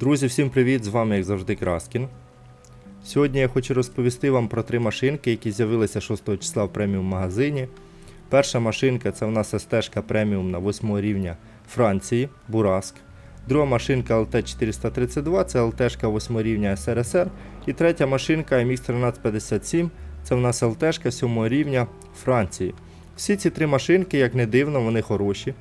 Друзі, всім привіт! З вами, як завжди, Краскін. Сьогодні я хочу розповісти вам про три машинки, які з'явилися 6 числа в преміум магазині. Перша машинка це у нас СТ преміум на 8 рівня Франції, Бураск. Друга машинка LT432 це ЛТ 8 рівня СРСР. І третя машинка MX 1357 це у нас ЛТ 7 рівня Франції. Всі ці три машинки, як не дивно, вони хороші.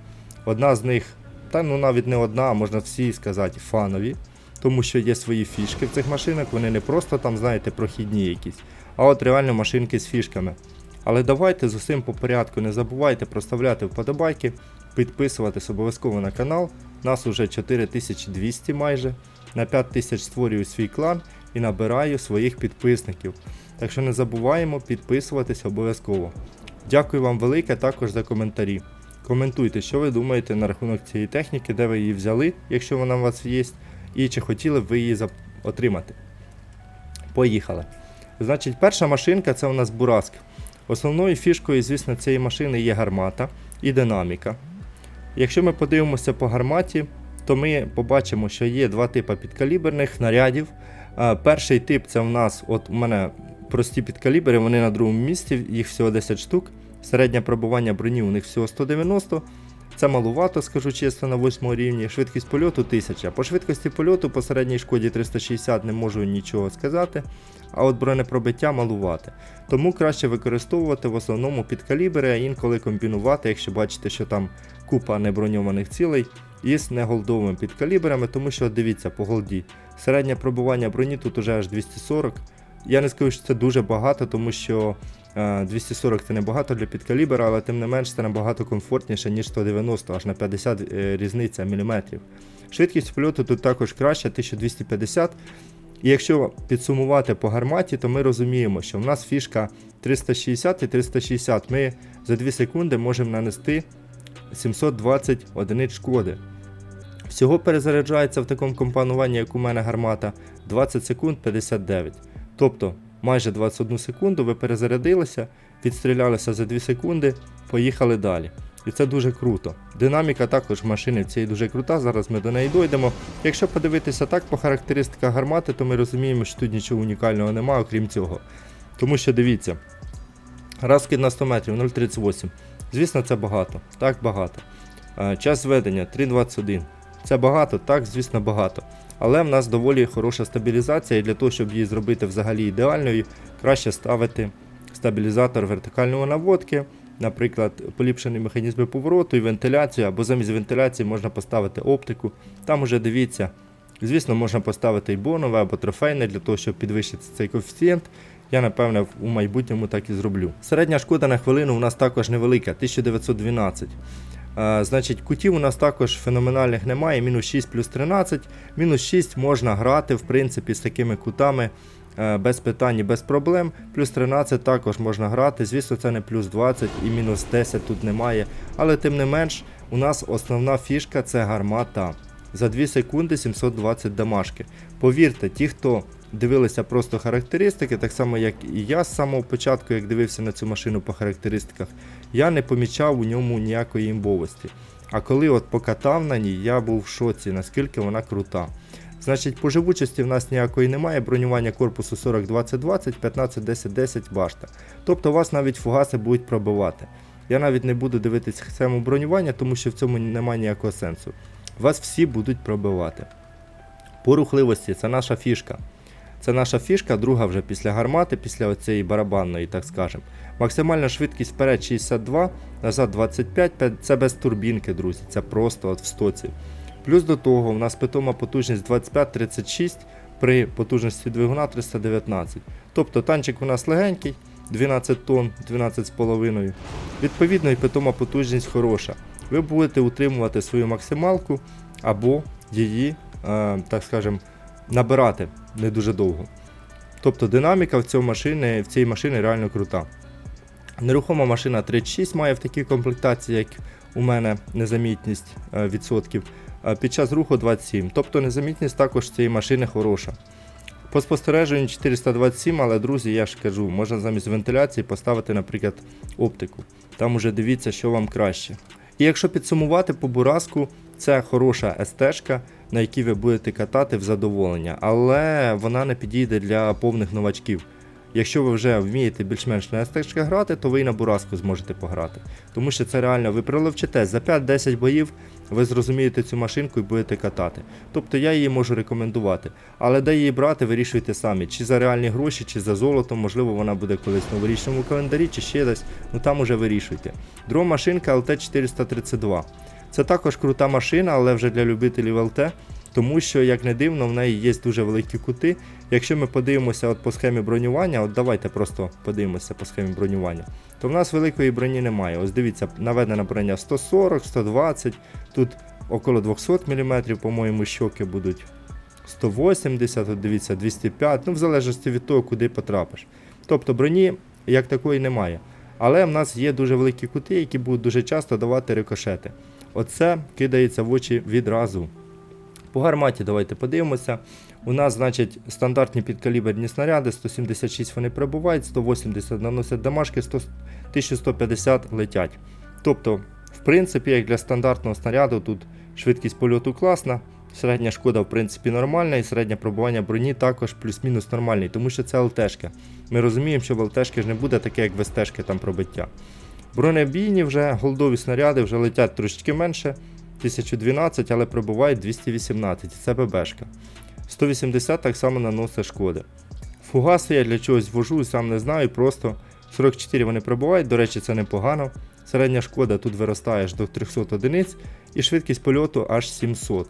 Одна з них, та ну навіть не одна, а можна всі сказати, фанові, тому що є свої фішки в цих машинах, вони не просто там, знаєте, прохідні якісь, а от реально машинки з фішками. Але давайте з усім по порядку, не забувайте проставляти вподобайки, підписуватись обов'язково на канал. Нас уже 4200 майже. На 5000 створюю свій клан і набираю своїх підписників. Так що не забуваємо підписуватись обов'язково. Дякую вам велике також за коментарі. Коментуйте, що ви думаєте на рахунок цієї техніки, де ви її взяли, якщо вона у вас є, і чи хотіли б ви її отримати. Поїхали. Значить, перша машинка це у нас Бураск. Основною фішкою, звісно, цієї машини є гармата і динаміка. Якщо ми подивимося по гарматі, то ми побачимо, що є два типи підкаліберних снарядів. Е, Перший тип це у нас, от у мене прості підкалібри, вони на другому місці, їх всього 10 штук. Середнє пробування броні у них всього 190. Це малувато, скажу чесно, на 8 рівні. Швидкість польоту 1000. По швидкості польоту по середній шкоді 360 не можу нічого сказати. А от бронепробиття малувати. Тому краще використовувати в основному підкалібри, а інколи комбінувати, якщо бачите, що там купа неброньованих цілей, із неголдовими підкалібрами, тому що дивіться по голді. Середнє пробування броні тут уже аж 240. Я не скажу, що це дуже багато, тому що 240 це небагато для підкалібра, але тим не менш це набагато комфортніше, ніж 190, аж на 50 е, різниця міліметрів. Швидкість польоту тут також краще, 1250. І якщо підсумувати по гарматі, то ми розуміємо, що в нас фішка 360 і 360. Ми за 2 секунди можемо нанести 720 одиниць шкоди. Всього перезаряджається в такому компонуванні, як у мене гармата, 20 секунд 59. Тобто майже 21 секунду ви перезарядилися, відстрілялися за 2 секунди, поїхали далі. І це дуже круто. Динаміка також машини цієї дуже крута, зараз ми до неї дійдемо. Якщо подивитися так по характеристиках гармати, то ми розуміємо, що тут нічого унікального немає, окрім цього. Тому що дивіться, розкид на 100 метрів 0,38. Звісно, це багато. Так, багато. Е, Час ведення 3,21. Це багато, так, звісно, багато. Але в нас доволі хороша стабілізація, і для того, щоб її зробити взагалі ідеальною, краще ставити стабілізатор вертикальної наводки, наприклад, поліпшені механізми повороту і вентиляцію, або замість вентиляції можна поставити оптику. Там уже дивіться. Звісно, можна поставити і бонове або трофейне для того, щоб підвищити цей коефіцієнт. Я, напевне, у майбутньому так і зроблю. Середня шкода на хвилину у нас також невелика 1912. Е, Значить, кутів у нас також феноменальних немає. Мінус 6 плюс 13. Мінус 6 можна грати, в принципі, з такими кутами е, без питань і без проблем. Плюс 13 також можна грати. Звісно, це не плюс 20 і мінус 10 тут немає. Але тим не менш, у нас основна фішка це гармата. За 2 секунди 720 дамашки. Повірте, ті, хто дивилися просто характеристики, так само як і я з самого початку, як дивився на цю машину по характеристиках, я не помічав у ньому ніякої імбовості. А коли от покатав на ній, я був в шоці, наскільки вона крута. Значить, по живучості в нас ніякої немає, бронювання корпусу 40-20-20, 15-10-10 башта. Тобто вас навіть фугаси будуть пробивати. Я навіть не буду дивитися схему бронювання, тому що в цьому немає ніякого сенсу. Вас всі будуть пробивати. По рухливості це наша фішка. Це наша фішка, друга вже після гармати, після оцієї барабанної, так скажемо. Максимальна швидкість вперед 62, назад 25, це без турбінки, друзі, це просто от в стоці. Плюс до того, у нас питома потужність 25-36 при потужності двигуна 319. Тобто танчик у нас легенький, 12 тонн, 12,5. Відповідно, і питома потужність хороша. Ви будете утримувати свою максималку або її, е, так скажемо, набирати не дуже довго. Тобто динаміка в, цьому машини, в цій машині реально крута. Нерухома машина 36 має в такій комплектації, як у мене незамітність е, відсотків. Е, Під час руху 27. Тобто незамітність також цієї машини хороша. По спостереженню 427, але друзі, я ж кажу, можна замість вентиляції поставити, наприклад, оптику. Там уже дивіться, що вам краще. І якщо підсумувати по Бураску, це хороша СТ-шка, на якій ви будете катати в задоволення, але вона не підійде для повних новачків. Якщо ви вже вмієте більш-менш на СТ грати, то ви і на Бураску зможете пограти. Тому що це реально ви приловчите за 5-10 боїв, ви зрозумієте цю машинку і будете катати. Тобто я її можу рекомендувати. Але де її брати, вирішуйте самі. Чи за реальні гроші, чи за золото, можливо, вона буде колись в новорічному календарі, чи ще десь. Ну там уже вирішуйте. Друга машинка LT432. Це також крута машина, але вже для любителів ЛТ. Тому що, як не дивно, в неї є дуже великі кути. Якщо ми подивимося от по схемі бронювання, от давайте просто подивимося по схемі бронювання, то в нас великої броні немає. Ось дивіться, наведена броня 140, 120, тут около 200 мм, по-моєму, щоки будуть 180, от дивіться, 205, ну в залежності від того, куди потрапиш. Тобто броні як такої немає. Але в нас є дуже великі кути, які будуть дуже часто давати рикошети. Оце кидається в очі відразу. По гарматі давайте подивимося. У нас, значить, стандартні підкаліберні снаряди, 176 вони прибувають, 180 наносять дамажки, 100, 1150 летять. Тобто, в принципі, як для стандартного снаряду, тут швидкість польоту класна, середня шкода, в принципі, нормальна, і середнє пробування броні також плюс-мінус нормальний, тому що це ЛТшка. Ми розуміємо, що в ЛТшки ж не буде таке, як в СТшки там пробиття. Бронебійні вже голдові снаряди вже летять трошечки менше, 1012, але пробувають 218, це ББшка. 180 так само наносить шкоди. Фугаси я для чогось ввожу, сам не знаю, просто 44 вони пробувають, до речі, це непогано. Середня шкода тут виростає аж до 300 одиниць і швидкість польоту аж 700.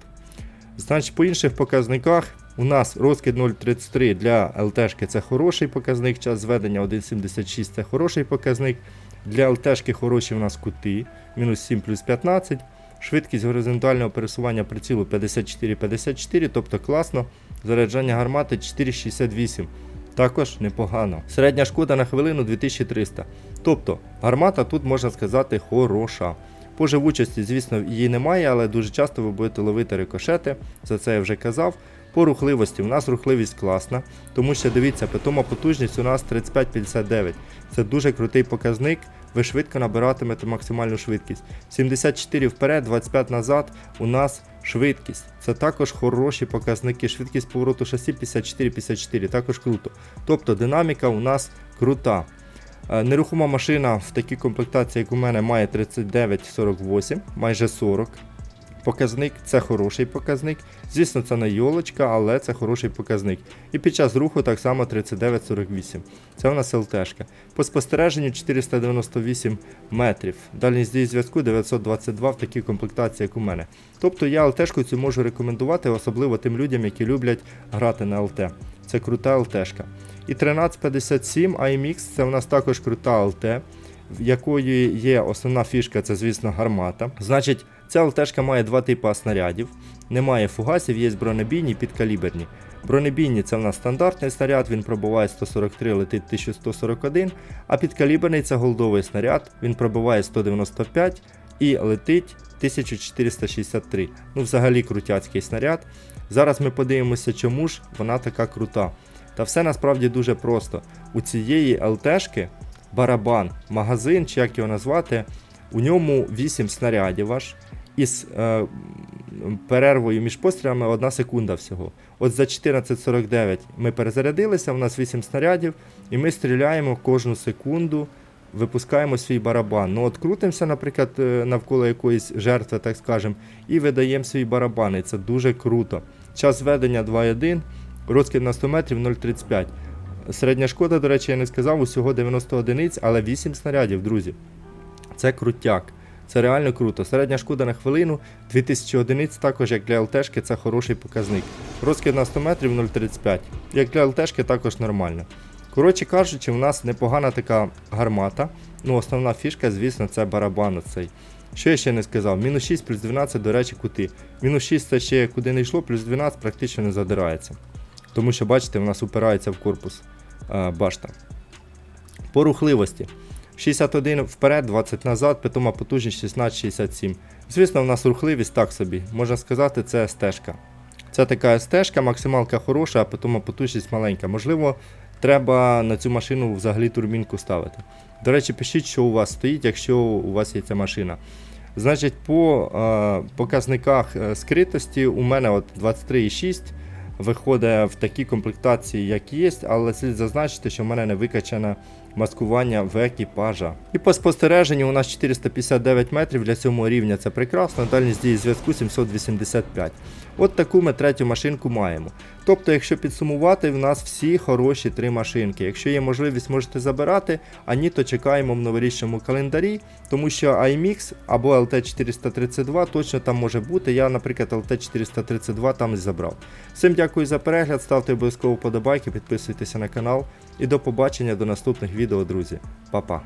Значить, по інших показниках у нас розкид 0,33 для ЛТшки це хороший показник, час зведення 1,76 це хороший показник. Для ЛТшки хороші у нас кути, мінус 7 плюс 15. Швидкість горизонтального пересування прицілу 54-54, тобто класно. Заряджання гармати 4,68. Також непогано. Середня шкода на хвилину 2300. Тобто гармата тут можна сказати хороша. По живучості, звісно, її немає, але дуже часто ви будете ловити рикошети, за це я вже казав. По рухливості у нас рухливість класна, тому що дивіться, питома потужність у нас 35-59. Це дуже крутий показник. Ви швидко набиратимете максимальну швидкість. 74 вперед, 25 назад у нас швидкість. Це також хороші показники. Швидкість повороту шасі 54-54, також круто. Тобто динаміка у нас крута. Е, Нерухома машина в такій комплектації, як у мене, має 39-48, майже 40. Показник це хороший показник. Звісно, це не йолочка, але це хороший показник. І під час руху так само 39-48. Це у нас ЛТшка. По спостереженню 498 метрів. Дальність дії зв'язку 922 в такій комплектації, як у мене. Тобто я ЛТшку цю можу рекомендувати, особливо тим людям, які люблять грати на ЛТ. Це крута ЛТшка. І 1357 IMX це у нас також крута ЛТ, в якої є основна фішка, це, звісно, гармата. Значить, ця ЛТшка має два типи снарядів. Немає фугасів, є бронебійні підкаліберні. Бронебійні це в нас стандартний снаряд, він пробуває 143, летить 1141, а підкаліберний це голдовий снаряд, він пробиває 195 і летить 1463. Ну, взагалі крутяцький снаряд. Зараз ми подивимося, чому ж вона така крута. Та все насправді дуже просто. У цієї ЛТшки барабан, магазин, чи як його назвати, у ньому 8 снарядів аж із е, перервою між пострілами 1 секунда всього. От за 14.49 ми перезарядилися, у нас 8 снарядів, і ми стріляємо кожну секунду, випускаємо свій барабан. Ну от крутимося, наприклад, е, навколо якоїсь жертви, так скажемо, і видаємо свій барабан. І це дуже круто. Час ведення 2.1, розкид на 100 метрів 0.35. Середня шкода, до речі, я не сказав, усього 90 одиниць, але 8 снарядів, друзі. Це крутяк. Це реально круто. Середня шкода на хвилину 2000 одиниць, також як для ЛТшки, це хороший показник. Розкид на 100 метрів 0,35. Як для ЛТшки також нормально. Коротше кажучи, в нас непогана така гармата. Ну, основна фішка, звісно, це барабан оцей. Що я ще не сказав? Мінус 6 плюс 12, до речі, кути. Мінус 6 це ще куди не йшло, плюс 12 практично не задирається. Тому що, бачите, в нас упирається в корпус е, башта. По рухливості. 61 вперед, 20 назад, питома потужність 16-67. Звісно, в нас рухливість так собі. Можна сказати, це стежка. Це така стежка, максималка хороша, а питома потужність маленька. Можливо, треба на цю машину взагалі турбінку ставити. До речі, пишіть, що у вас стоїть, якщо у вас є ця машина. Значить, по е, показниках е, скритості у мене от 23,6 виходить в такій комплектації, як є, але слід зазначити, що в мене не викачане маскування в екіпажа. І по спостереженню у нас 459 метрів для сьомого рівня це прекрасно, дальність дії зв'язку 785. От таку ми третю машинку маємо. Тобто, якщо підсумувати, в нас всі хороші три машинки. Якщо є можливість, можете забирати, а ні, то чекаємо в новорічному календарі, тому що iMix або LT432 точно там може бути. Я, наприклад, LT432 там і забрав. Всім дякую за перегляд, ставте обов'язково подобайки, підписуйтеся на канал і до побачення до наступних відео, друзі. Па-па!